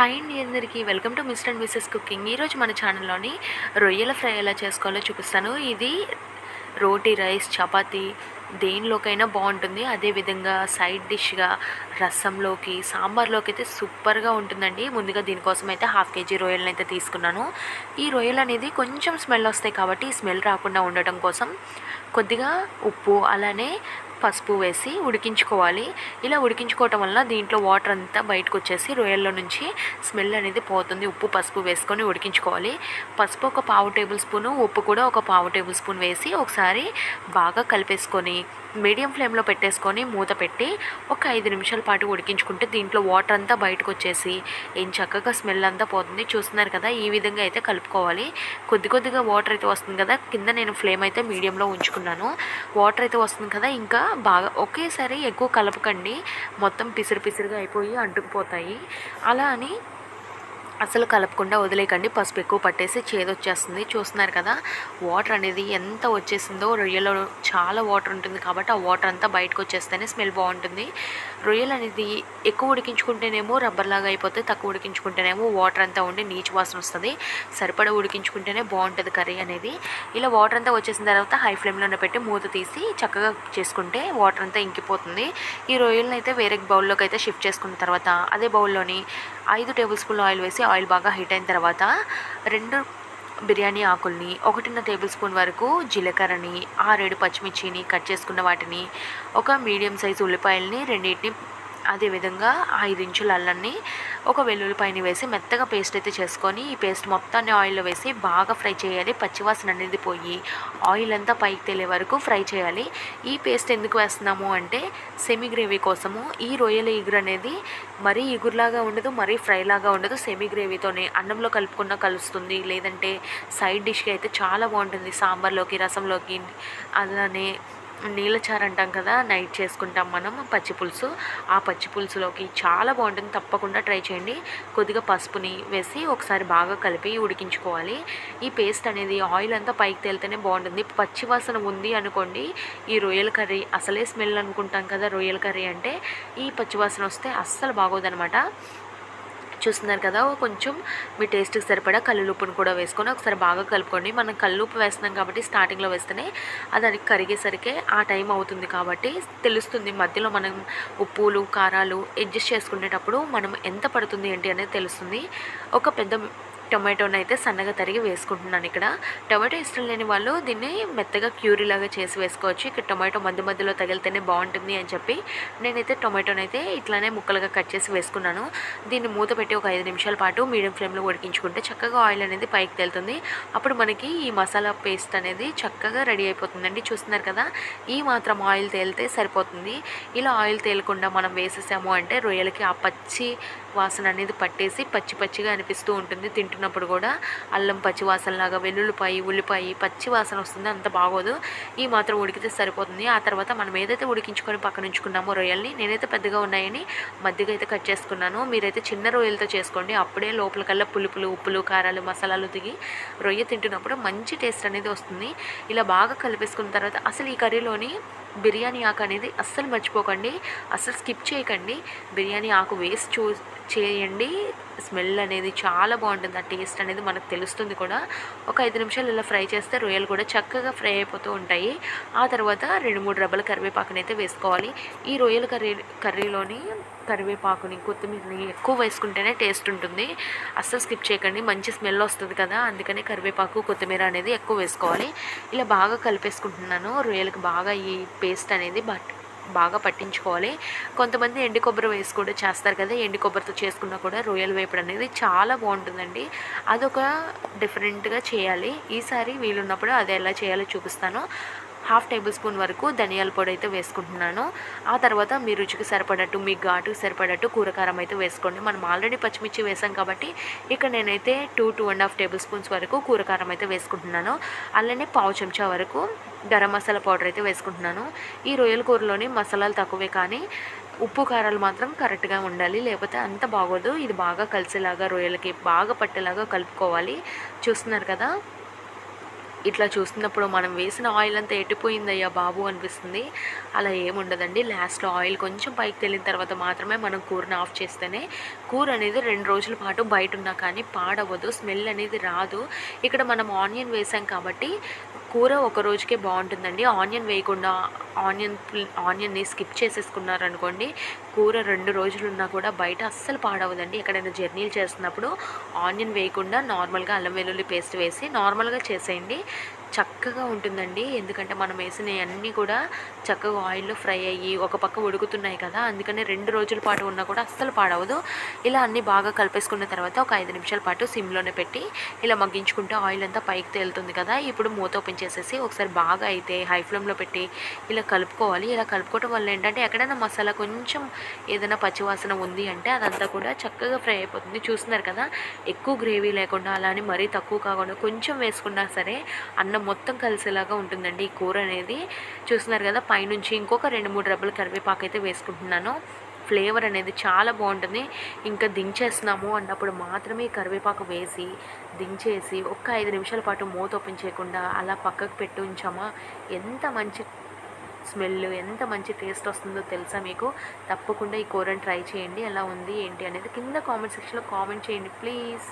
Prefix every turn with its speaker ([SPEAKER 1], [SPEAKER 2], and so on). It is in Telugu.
[SPEAKER 1] హాయ్ అండి అందరికీ. Welcome to mister and missus cooking. ఈరోజు మన ఛానల్లోని రొయ్యల ఫ్రై ఎలా చేసుకోవాలో చూపిస్తాను. ఇది రోటీ రైస్ చపాతీ దేనిలోకైనా బాగుంటుంది. అదేవిధంగా సైడ్ డిష్గా రసంలోకి సాంబార్లోకి అయితే సూపర్గా ఉంటుందండి. ముందుగా దీనికోసం అయితే హాఫ్ కేజీ రొయ్యలను అయితే తీసుకున్నాను. ఈ రొయ్యలు అనేది కొంచెం స్మెల్ వస్తాయి కాబట్టి స్మెల్ రాకుండా ఉండటం కోసం కొద్దిగా ఉప్పు అలానే పసుపు వేసి ఉడికించుకోవాలి. ఇలా ఉడికించుకోవటం వల్ల దీంట్లో వాటర్ అంతా బయటకు వచ్చేసి రొయ్యల్లో నుంచి స్మెల్ అనేది పోతుంది. ఉప్పు పసుపు వేసుకొని ఉడికించుకోవాలి. పసుపు ఒక పావు టేబుల్ స్పూను ఉప్పు కూడా ఒక పావు టేబుల్ స్పూన్ వేసి ఒకసారి బాగా కలిపేసుకొని మీడియం ఫ్లేమ్లో పెట్టేసుకొని మూత పెట్టి ఒక ఐదు నిమిషాల పాటు ఉడికించుకుంటే దీంట్లో వాటర్ అంతా బయటకు వచ్చేసి ఏం చక్కగా స్మెల్ అంతా పోతుంది. చూస్తున్నారు కదా ఈ విధంగా అయితే కలుపుకోవాలి. కొద్ది కొద్దిగా వాటర్ అయితే వస్తుంది కదా కింద నేను ఫ్లేమ్ అయితే మీడియంలో ఉంచుకున్నాను. వాటర్ అయితే వస్తుంది కదా ఇంకా బాగా ఒకేసారి ఎక్కువ కలపకండి. మొత్తం పిసిరి పిసిరిగా అయిపోయి అంటుకుపోతాయి. అలా అని అసలు కలపకుండా వదిలేయకండి. పసుపు ఎక్కువ పట్టేసి చేదొచ్చేస్తుంది. చూస్తున్నారు కదా వాటర్ అనేది ఎంత వచ్చేసిందో రొయ్యలో చాలా వాటర్ ఉంటుంది కాబట్టి ఆ వాటర్ అంతా బయటకు వచ్చేస్తేనే స్మెల్ బాగుంటుంది. రొయ్యలు అనేది ఎక్కువ ఉడికించుకుంటేనేమో రబ్బర్ లాగా అయిపోతే తక్కువ ఉడికించుకుంటేనేమో వాటర్ అంతా ఉండి నీచు వాసన వస్తుంది. సరిపడా ఉడికించుకుంటేనే బాగుంటుంది కర్రీ అనేది. ఇలా వాటర్ అంతా వచ్చేసిన తర్వాత హై ఫ్లేమ్లోనే పెట్టి మూత తీసి చక్కగా చేసుకుంటే వాటర్ అంతా ఇంకిపోతుంది. ఈ రొయ్యలను అయితే వేరే బౌల్లోకి అయితే షిఫ్ట్ చేసుకున్న తర్వాత అదే బౌల్లోని ఐదు టేబుల్ స్పూన్ ఆయిల్ వేసి ఆయిల్ బాగా హీట్ అయిన తర్వాత రెండు బిర్యానీ ఆకుల్ని ఒకటిన్నర టేబుల్ స్పూన్ వరకు జీలకర్రని ఆరేడు పచ్చిమిర్చిని కట్ చేసుకున్న వాటిని ఒక మీడియం సైజు ఉల్లిపాయలని రెండింటిని అదేవిధంగా ఐదు ఇంచుల అల్లాన్ని ఒక వెల్లుల్లిపాయని వేసి మెత్తగా పేస్ట్ అయితే చేసుకొని ఈ పేస్ట్ మొత్తాన్ని ఆయిల్లో వేసి బాగా ఫ్రై చేయాలి. పచ్చివాసన అనేది పోయి ఆయిల్ అంతా పైకి తేలే వరకు ఫ్రై చేయాలి. ఈ పేస్ట్ ఎందుకు వేస్తున్నాము అంటే సెమీ గ్రేవీ కోసము. ఈ రొయ్యల ఇగురు అనేది మరీ ఇగురులాగా ఉండదు మరీ ఫ్రైలాగా ఉండదు. సెమీ గ్రేవీతోనే అన్నంలో కలుపుకున్న కలుస్తుంది. లేదంటే సైడ్ డిష్కి అయితే చాలా బాగుంటుంది. సాంబార్లోకి రసంలోకి అలానే నీళ్ళచారు అంటాం కదా నైట్ చేసుకుంటాం మనం పచ్చి పులుసు. ఆ పచ్చి పులుసులోకి చాలా బాగుంటుంది. తప్పకుండా ట్రై చేయండి. కొద్దిగా పసుపుని వేసి ఒకసారి బాగా కలిపి ఉడికించుకోవాలి. ఈ పేస్ట్ అనేది ఆయిల్ అంతా పైకి తేలితేనే బాగుంటుంది. పచ్చి వాసన ఉంది అనుకోండి ఈ రొయ్యల కర్రీ అసలే స్మెల్ అనుకుంటాం కదా రొయ్యల కర్రీ అంటే ఈ పచ్చి వాసన వస్తే అస్సలు బాగోదనమాట. చూస్తున్నారు కదా కొంచెం మీ టేస్ట్కి సరిపడా కల్లులుప్పును కూడా వేసుకొని ఒకసారి బాగా కలుపుకోండి. మనం కల్లుప్పు వేస్తున్నాం కాబట్టి స్టార్టింగ్లో వేస్తేనే అది అది కరిగేసరికి ఆ టైం అవుతుంది కాబట్టి తెలుస్తుంది. మధ్యలో మనం ఉప్పులు కారాలు అడ్జస్ట్ చేసుకునేటప్పుడు మనం ఎంత పడుతుంది ఏంటి అనేది తెలుస్తుంది. ఒక పెద్ద టొమాటోని అయితే సన్నగా తరిగి వేసుకుంటున్నాను ఇక్కడ. టొమాటో ఇష్టం లేని వాళ్ళు దీన్ని మెత్తగా క్యూరీ లాగా చేసి వేసుకోవచ్చు. ఇక్కడ టొమాటో మధ్య మధ్యలో తగిలితేనే బాగుంటుంది అని చెప్పి నేనైతే టొమాటోని అయితే ఇట్లానే ముక్కలుగా కట్ చేసి వేసుకున్నాను. దీన్ని మూత పెట్టి ఒక ఐదు నిమిషాల పాటు మీడియం ఫ్లేమ్లో ఉడికించుకుంటే చక్కగా ఆయిల్ అనేది పైకి తేలుతుంది. అప్పుడు మనకి ఈ మసాలా పేస్ట్ అనేది చక్కగా రెడీ అయిపోతుందండి. చూస్తున్నారు కదా ఈ మాత్రం ఆయిల్ తేలితే సరిపోతుంది. ఇలా ఆయిల్ తేలకుండా మనం వేసేసాము అంటే రొయ్యలకి ఆ పచ్చి వాసన అనేది పట్టేసి పచ్చి పచ్చిగా అనిపిస్తూ ఉంటుంది. తింటున్నప్పుడు కూడా అల్లం పచ్చి వాసనలాగా వెల్లుల్లిపాయి ఉల్లిపాయ పచ్చి వాసన వస్తుంది. అంత బాగోదు. ఈ మాత్రం ఉడికితే సరిపోతుంది. ఆ తర్వాత మనం ఏదైతే ఉడికించుకొని పక్కన ఉంచుకున్నామో రొయ్యల్ని నేనైతే పెద్దగా ఉన్నాయని మధ్యగా అయితే కట్ చేసుకున్నాను. మీరైతే చిన్న రొయ్యలతో చేసుకోండి. అప్పుడే లోపలికల్లా పులుపులు ఉప్పులు కారాలు మసాలాలు దిగి రొయ్య తింటున్నప్పుడు మంచి టేస్ట్ అనేది వస్తుంది. ఇలా బాగా కలిపేసుకున్న తర్వాత అసలు ఈ కర్రీలోని బిర్యానీ ఆకు అనేది అస్సలు మర్చిపోకండి అస్సలు స్కిప్ చేయకండి. బిర్యానీ ఆకు వేసి చూ చేయండి. స్మెల్ అనేది చాలా బాగుంటుంది ఆ టేస్ట్ అనేది మనకు తెలుస్తుంది కూడా. ఒక ఐదు నిమిషాలు ఇలా ఫ్రై చేస్తే రొయ్యలు కూడా చక్కగా ఫ్రై అయిపోతూ ఉంటాయి. ఆ తర్వాత రెండు మూడు రబ్బల కరివేపాకుని అయితే వేసుకోవాలి. ఈ రొయ్యల కర్రీ కర్రీలోని కరివేపాకుని కొత్తిమీరని ఎక్కువ వేసుకుంటేనే టేస్ట్ ఉంటుంది. అస్సలు స్కిప్ చేయకండి మంచి స్మెల్ వస్తుంది కదా అందుకనే కరివేపాకు కొత్తిమీర అనేది ఎక్కువ వేసుకోవాలి. ఇలా బాగా కలిపేసుకుంటున్నాను రొయ్యలకు బాగా ఈ పేస్ట్ అనేది బట్ బాగా పట్టించుకోవాలి. కొంతమంది ఎండు కొబ్బరి వేసి కూడా చేస్తారు కదా ఎండు కొబ్బరితో చేసుకున్నా కూడా రొయ్యల వేపుడు అనేది చాలా బాగుంటుందండి. అదొక డిఫరెంట్గా చేయాలి. ఈసారి వీలున్నప్పుడు అది ఎలా చేయాలో చూపిస్తాను. హాఫ్ టేబుల్ స్పూన్ వరకు ధనియాల పొడి అయితే వేసుకుంటున్నాను. ఆ తర్వాత మీ రుచికి సరిపడట్టు మీ ఘాటుకి సరిపడట్టు కూరకారం అయితే వేసుకోండి. మనం ఆల్రెడీ పచ్చిమిర్చి వేసాం కాబట్టి ఇక్కడ నేనైతే two two and half tablespoons వరకు కూరకారం అయితే వేసుకుంటున్నాను. అలానే పావు చెంచా వరకు గరం మసాలా పౌడర్ అయితే వేసుకుంటున్నాను. ఈ రొయ్యల కూరలోని మసాలాలు తక్కువే కానీ ఉప్పు కారాలు మాత్రం కరెక్ట్గా ఉండాలి. లేకపోతే అంత బాగోదు. ఇది బాగా కలిసేలాగా రొయ్యలకి బాగా పట్టేలాగా కలుపుకోవాలి. చూస్తున్నారు కదా? ఇట్లా చూస్తున్నప్పుడు మనం వేసిన ఆయిల్ అంతా ఎట్టిపోయిందయ్యా బాబు అనిపిస్తుంది. అలా ఏముండదండి. లాస్ట్లో ఆయిల్ కొంచెం పైకి తేలిన తర్వాత మాత్రమే మనం కూరను ఆఫ్ చేస్తేనే కూర అనేది రెండు రోజుల పాటు బయట ఉన్నా కానీ పాడవదు స్మెల్ అనేది రాదు. ఇక్కడ మనం ఆనియన్ వేసాం కాబట్టి కూర ఒక రోజుకే బాగుంటుందండి. ఆనియన్ వేయకుండా ఆనియన్ ఆనియన్ని స్కిప్ చేసేసుకున్నారనుకోండి కూర రెండు రోజులు ఉన్నా కూడా బయట అస్సలు పాడవదండి. ఎక్కడైనా జర్నీలు చేస్తున్నప్పుడు ఆనియన్ వేయకుండా నార్మల్గా అల్లం వెల్లుల్లి పేస్ట్ వేసి నార్మల్గా చేసేయండి. చక్కగా ఉంటుందండి. ఎందుకంటే మనం వేసిన అన్నీ కూడా చక్కగా ఆయిల్లో ఫ్రై అయ్యి ఒక పక్క ఉడుకుతున్నాయి కదా. అందుకని రెండు రోజుల పాటు ఉన్నా కూడా అస్సలు పాడవదు. ఇలా అన్నీ బాగా కలిపేసుకున్న తర్వాత ఒక ఐదు నిమిషాల పాటు సిమ్లోనే పెట్టి ఇలా మగ్గించుకుంటే ఆయిల్ అంతా పైకి తేలుతుంది కదా. ఇప్పుడు మూత ఓపెన్ చేసేసి ఒకసారి బాగా అయితే హై ఫ్లేమ్లో పెట్టి ఇలా కలుపుకోవాలి. ఇలా కలుపుకోవడం వల్ల ఏంటంటే ఎక్కడైనా మసాలా కొంచెం ఏదైనా పచ్చివాసన ఉంది అంటే అదంతా కూడా చక్కగా ఫ్రై అయిపోతుంది. చూస్తున్నారు కదా? ఎక్కువ గ్రేవీ లేకుండా అలానే మరీ తక్కువ కాకుండా కొంచెం వేసుకున్నా సరే అన్నం మొత్తం కలిసేలాగా ఉంటుందండి ఈ కూర అనేది. చూస్తున్నారు కదా పైనుంచి ఇంకొక రెండు మూడు రబ్బలు కరివేపాకు అయితే వేసుకుంటున్నాను. ఫ్లేవర్ అనేది చాలా బాగుంటుంది. ఇంకా దించేస్తున్నాము అన్నప్పుడు మాత్రమే కరివేపాకు వేసి దించేసి ఒక్క ఐదు నిమిషాల పాటు మూత ఓపెన్ చేయకుండా అలా పక్కకు పెట్టి ఉంచామా? ఎంత మంచి స్మెల్ ఎంత మంచి టేస్ట్ వస్తుందో తెలుసా మీకు? తప్పకుండా ఈ కూరని ట్రై చేయండి. ఎలా ఉంది ఏంటి అనేది కింద కామెంట్ సెక్షన్లో కామెంట్ చేయండి ప్లీజ్.